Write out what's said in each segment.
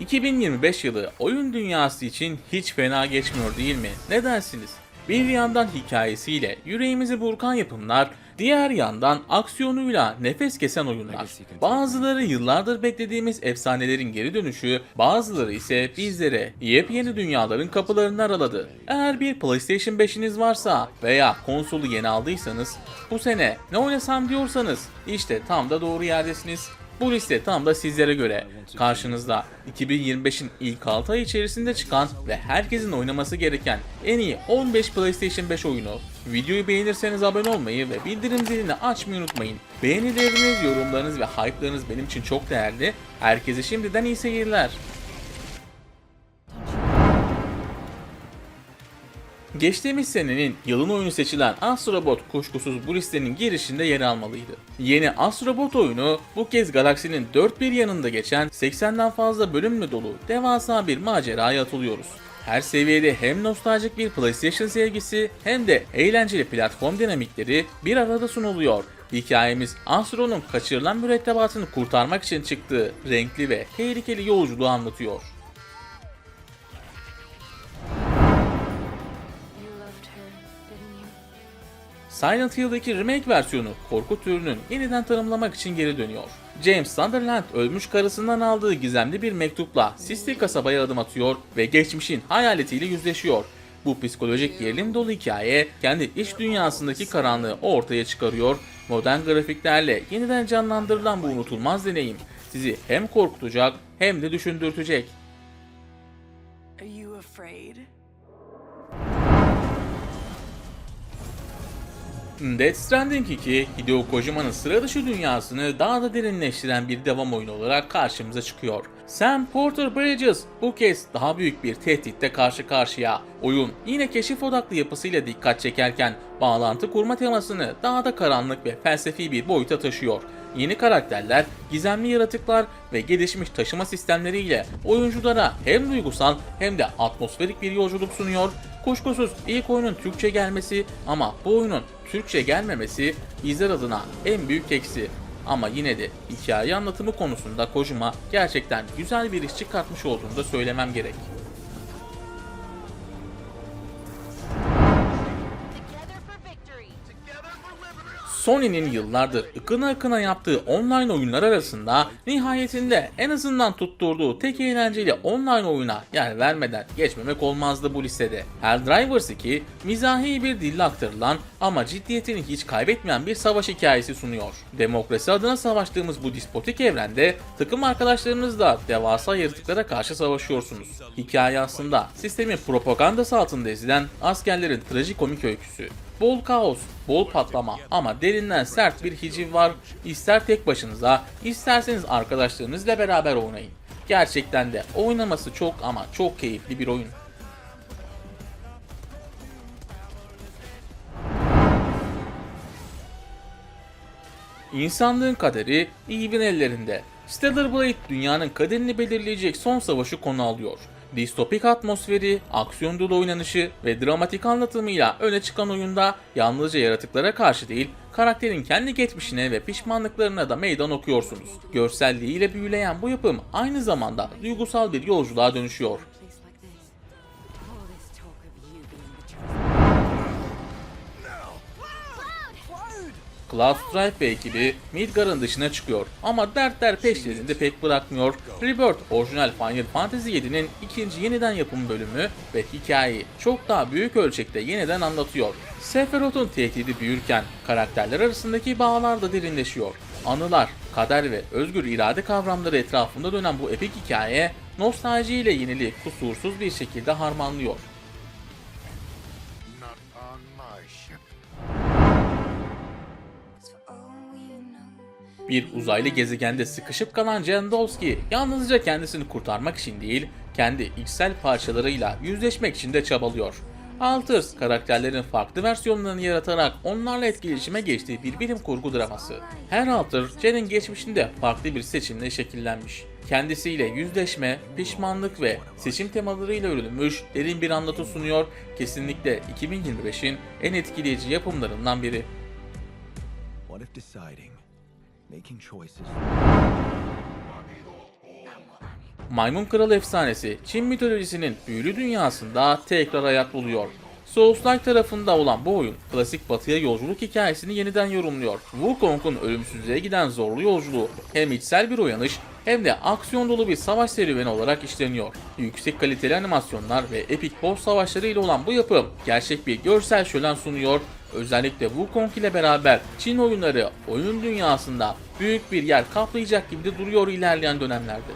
2025 yılı oyun dünyası için hiç fena geçmiyor değil mi? Ne dersiniz? Bir yandan hikayesiyle yüreğimizi burkan yapımlar, diğer yandan aksiyonuyla nefes kesen oyunlar. Bazıları yıllardır beklediğimiz efsanelerin geri dönüşü, bazıları ise bizlere yepyeni dünyaların kapılarını araladı. Eğer bir PlayStation 5'iniz varsa veya konsolu yeni aldıysanız, bu sene ne oynasam diyorsanız işte tam da doğru yerdesiniz. Bu liste tam da sizlere göre. Karşınızda 2025'in ilk 6 ay içerisinde çıkan ve herkesin oynaması gereken en iyi 15 PlayStation 5 oyunu. Videoyu beğenirseniz abone olmayı ve bildirim zilini açmayı unutmayın. Beğenileriniz, yorumlarınız ve hype'larınız benim için çok değerli. Herkese şimdiden iyi seyirler. Geçtiğimiz senenin yılın oyunu seçilen Astrobot kuşkusuz bu listenin girişinde yer almalıydı. Yeni Astrobot oyunu bu kez galaksinin dört bir yanında geçen 80'den fazla bölümle dolu devasa bir maceraya atılıyoruz. Her seviyede hem nostaljik bir PlayStation sevgisi hem de eğlenceli platform dinamikleri bir arada sunuluyor. Hikayemiz Astro'nun kaçırılan mürettebatını kurtarmak için çıktığı renkli ve tehlikeli yolculuğu anlatıyor. Silent Hill'daki remake versiyonu korku türünün yeniden tanımlamak için geri dönüyor. James Sunderland ölmüş karısından aldığı gizemli bir mektupla Sisti kasabaya adım atıyor ve geçmişin hayaletiyle yüzleşiyor. Bu psikolojik gerilim dolu hikaye kendi iç dünyasındaki karanlığı ortaya çıkarıyor. Modern grafiklerle yeniden canlandırılan bu unutulmaz deneyim sizi hem korkutacak hem de düşündürtecek. Are you afraid? Death Stranding 2, Hideo Kojima'nın sıra dışı dünyasını daha da derinleştiren bir devam oyunu olarak karşımıza çıkıyor. Sam Porter Bridges bu kez daha büyük bir tehditle karşı karşıya. Oyun yine keşif odaklı yapısıyla dikkat çekerken bağlantı kurma temasını daha da karanlık ve felsefi bir boyuta taşıyor. Yeni karakterler, gizemli yaratıklar ve gelişmiş taşıma sistemleriyle oyunculara hem duygusal hem de atmosferik bir yolculuk sunuyor. Kuşkusuz ilk oyunun Türkçe gelmesi ama bu oyunun Türkçe gelmemesi bizler adına en büyük eksi. Ama yine de hikaye anlatımı konusunda Kojima gerçekten güzel bir iş çıkartmış olduğunu da söylemem gerek. Sony'nin yıllardır ıkına ıkına yaptığı online oyunlar arasında nihayetinde en azından tutturduğu tek eğlenceli online oyuna yer vermeden geçmemek olmazdı bu listede. Helldivers 2 mizahi bir dille aktarılan ama ciddiyetini hiç kaybetmeyen bir savaş hikayesi sunuyor. Demokrasi adına savaştığımız bu dispotik evrende takım arkadaşlarınızla devasa yaratıklara karşı savaşıyorsunuz. Hikaye aslında sistemin propagandası altında ezilen askerlerin trajikomik öyküsü. Bol kaos, bol patlama ama derinden sert bir hiciv var. İster tek başınıza, isterseniz arkadaşlarınızla beraber oynayın. Gerçekten de oynaması çok ama çok keyifli bir oyun. İnsanlığın kaderi Eve'in ellerinde. Stellar Blade dünyanın kaderini belirleyecek son savaşı konu alıyor. Distopik atmosferi, aksiyon dolu oynanışı ve dramatik anlatımıyla öne çıkan oyunda yalnızca yaratıklara karşı değil, karakterin kendi geçmişine ve pişmanlıklarına da meydan okuyorsunuz. Görselliğiyle büyüleyen bu yapım aynı zamanda duygusal bir yolculuğa dönüşüyor. Cloud Strife ve ekibi Midgar'ın dışına çıkıyor ama dertler peşlerinde pek bırakmıyor. Rebirth orijinal Final Fantasy VII'nin ikinci yeniden yapım bölümü ve hikayeyi çok daha büyük ölçekte yeniden anlatıyor. Sephiroth'un tehdidi büyürken karakterler arasındaki bağlar da derinleşiyor. Anılar, kader ve özgür irade kavramları etrafında dönen bu epik hikaye nostaljiyle yeniliği kusursuz bir şekilde harmanlıyor. Not on my ship. Bir uzaylı gezegende sıkışıp kalan Jendowski yalnızca kendisini kurtarmak için değil, kendi içsel parçalarıyla yüzleşmek için de çabalıyor. Alters karakterlerin farklı versiyonlarını yaratarak onlarla etkileşime geçtiği bir bilim kurgu draması. Her Alter, Jen'in geçmişinde farklı bir seçimle şekillenmiş. Kendisiyle yüzleşme, pişmanlık ve seçim temalarıyla örülmüş derin bir anlatı sunuyor. Kesinlikle 2025'in en etkileyici yapımlarından biri. What if deciding, making choices, Maymun Kral efsanesi Çin mitolojisinin büyülü dünyasında tekrar hayat buluyor. Souls-like tarafında olan bu oyun klasik batıya yolculuk hikayesini yeniden yorumluyor. Wukong'un ölümsüzlüğe giden zorlu yolculuğu hem içsel bir uyanış hem de aksiyon dolu bir savaş serüveni olarak işleniyor. Yüksek kaliteli animasyonlar ve epik boss savaşları ile olan bu yapım gerçek bir görsel şölen sunuyor. Özellikle Wukong ile beraber Çin oyunları oyun dünyasında büyük bir yer kaplayacak gibi de duruyor ilerleyen dönemlerde.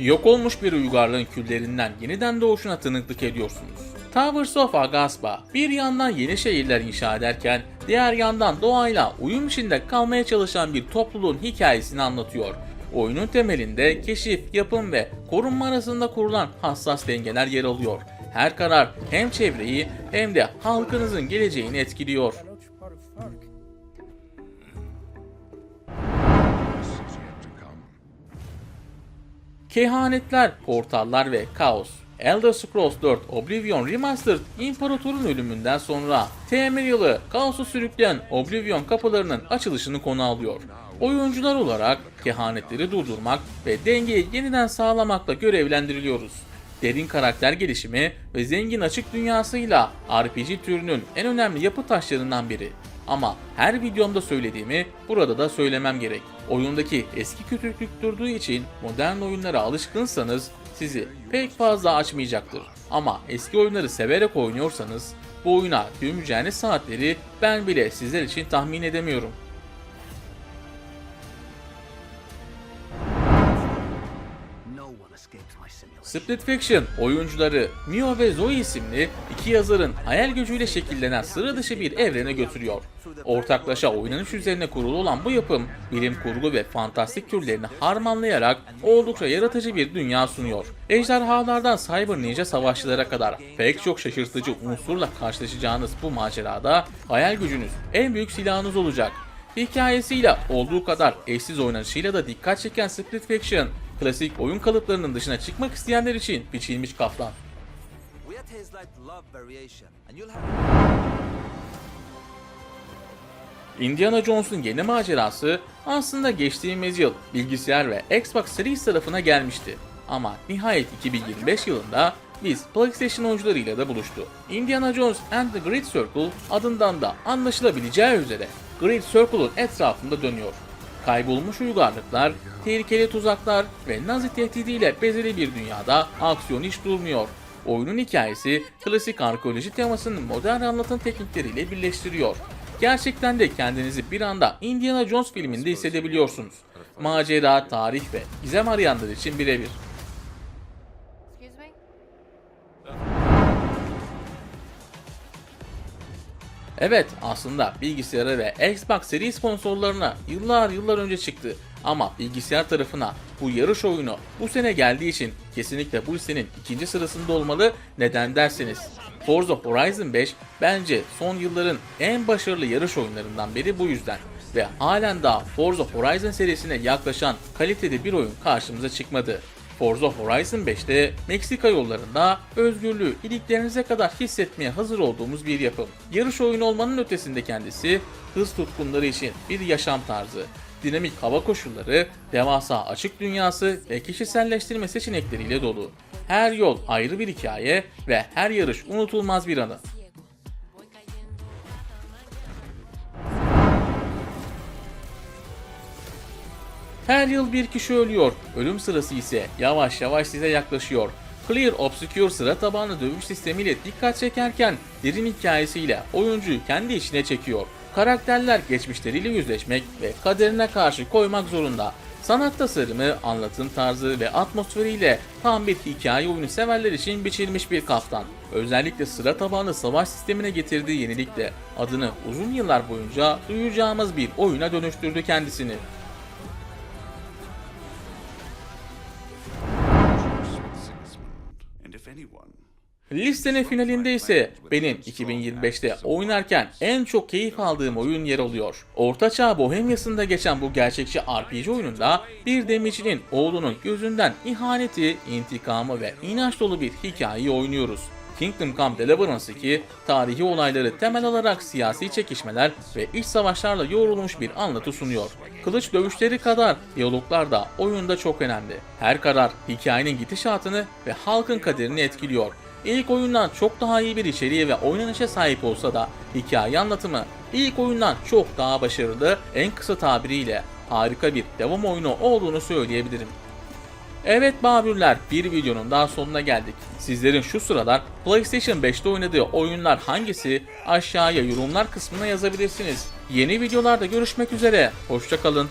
Yok olmuş bir uygarlığın küllerinden yeniden doğuşuna tanıklık ediyorsunuz. Towers of Agaspa bir yandan yeni şehirler inşa ederken diğer yandan doğayla uyum içinde kalmaya çalışan bir topluluğun hikayesini anlatıyor. Oyunun temelinde keşif, yapım ve korunma arasında kurulan hassas dengeler yer alıyor. Her karar hem çevreyi hem de halkınızın geleceğini etkiliyor. Kehanetler, portallar ve kaos. Elder Scrolls 4 Oblivion Remastered İmparatorun ölümünden sonra Temerial'ı kaosu sürükleyen Oblivion kapılarının açılışını konu alıyor. Oyuncular olarak kehanetleri durdurmak ve dengeyi yeniden sağlamakla görevlendiriliyoruz. Derin karakter gelişimi ve zengin açık dünyasıyla RPG türünün en önemli yapı taşlarından biri. Ama her videomda söylediğimi burada da söylemem gerek. Oyundaki eski kötülük durduğu için modern oyunlara alışkınsanız sizi pek fazla açmayacaktır. Ama eski oyunları severek oynuyorsanız bu oyuna gömeceğiniz saatleri ben bile sizler için tahmin edemiyorum. Split Fiction oyuncuları Mio ve Zoe isimli iki yazarın hayal gücüyle şekillenen sıra dışı bir evrene götürüyor. Ortaklaşa oynanış üzerine kurulu olan bu yapım bilim kurgu ve fantastik türlerini harmanlayarak oldukça yaratıcı bir dünya sunuyor. Ejderhalardan cyber ninja savaşçılara kadar pek çok şaşırtıcı unsurla karşılaşacağınız bu macerada hayal gücünüz en büyük silahınız olacak. Hikayesiyle olduğu kadar eşsiz oynanışıyla da dikkat çeken Split Fiction, klasik oyun kalıplarının dışına çıkmak isteyenler için biçilmiş kaftan. Indiana Jones'un yeni macerası aslında geçtiğimiz yıl bilgisayar ve Xbox Series tarafına gelmişti. Ama nihayet 2025 yılında biz PlayStation oyuncularıyla da buluştu. Indiana Jones and the Great Circle adından da anlaşılabileceği üzere Great Circle'un etrafında dönüyor. Kaybolmuş uygarlıklar, tehlikeli tuzaklar ve Nazi tehdidiyle bezeli bir dünyada aksiyon hiç durmuyor. Oyunun hikayesi klasik arkeoloji temasını modern anlatım teknikleriyle birleştiriyor. Gerçekten de kendinizi bir anda Indiana Jones filminde hissedebiliyorsunuz. Macera, tarih ve gizem arayanlar için birebir. Evet aslında bilgisayara ve Xbox Series sponsorlarına yıllar yıllar önce çıktı. Ama bilgisayar tarafına bu yarış oyunu bu sene geldiği için kesinlikle bu listenin ikinci sırasında olmalı. Neden derseniz Forza Horizon 5 bence son yılların en başarılı yarış oyunlarından biri bu yüzden. Ve halen daha Forza Horizon serisine yaklaşan kalitede bir oyun karşımıza çıkmadı. Forza Horizon 5'te Meksika yollarında özgürlüğü iliklerinize kadar hissetmeye hazır olduğumuz bir yapım. Yarış oyunu olmanın ötesinde kendisi hız tutkunları için bir yaşam tarzı. Dinamik hava koşulları, devasa açık dünyası ve kişiselleştirme seçenekleriyle dolu. Her yol ayrı bir hikaye ve her yarış unutulmaz bir anı. Her yıl bir kişi ölüyor. Ölüm sırası ise yavaş yavaş size yaklaşıyor. Clear Obscure sıra tabanlı dövüş sistemiyle dikkat çekerken derin hikayesiyle oyuncuyu kendi içine çekiyor. Karakterler geçmişleriyle yüzleşmek ve kaderine karşı koymak zorunda. Sanat tasarımı, anlatım tarzı ve atmosferiyle tam bir hikaye oyunu severler için biçilmiş bir kaftan. Özellikle sıra tabanlı savaş sistemine getirdiği yenilikle adını uzun yıllar boyunca duyacağımız bir oyuna dönüştürdü kendisini. Listenin finalinde ise benim 2025'te oynarken en çok keyif aldığım oyun yer alıyor. Ortaçağ Bohemya'sında geçen bu gerçekçi RPG oyununda bir demircinin oğlunun gözünden ihaneti, intikamı ve inanç dolu bir hikayeyi oynuyoruz. Kingdom Come Deliverance 2, tarihi olayları temel alarak siyasi çekişmeler ve iç savaşlarla yoğrulmuş bir anlatı sunuyor. Kılıç dövüşleri kadar diyaloglar da oyunda çok önemli. Her karar hikayenin gidişatını ve halkın kaderini etkiliyor. İlk oyundan çok daha iyi bir içeriğe ve oynanışa sahip olsa da hikaye anlatımı ilk oyundan çok daha başarılı, en kısa tabiriyle harika bir devam oyunu olduğunu söyleyebilirim. Evet Babürler bir videonun daha sonuna geldik. Sizlerin şu sıralar PlayStation 5'te oynadığı oyunlar hangisi aşağıya yorumlar kısmına yazabilirsiniz. Yeni videolarda görüşmek üzere. Hoşçakalın.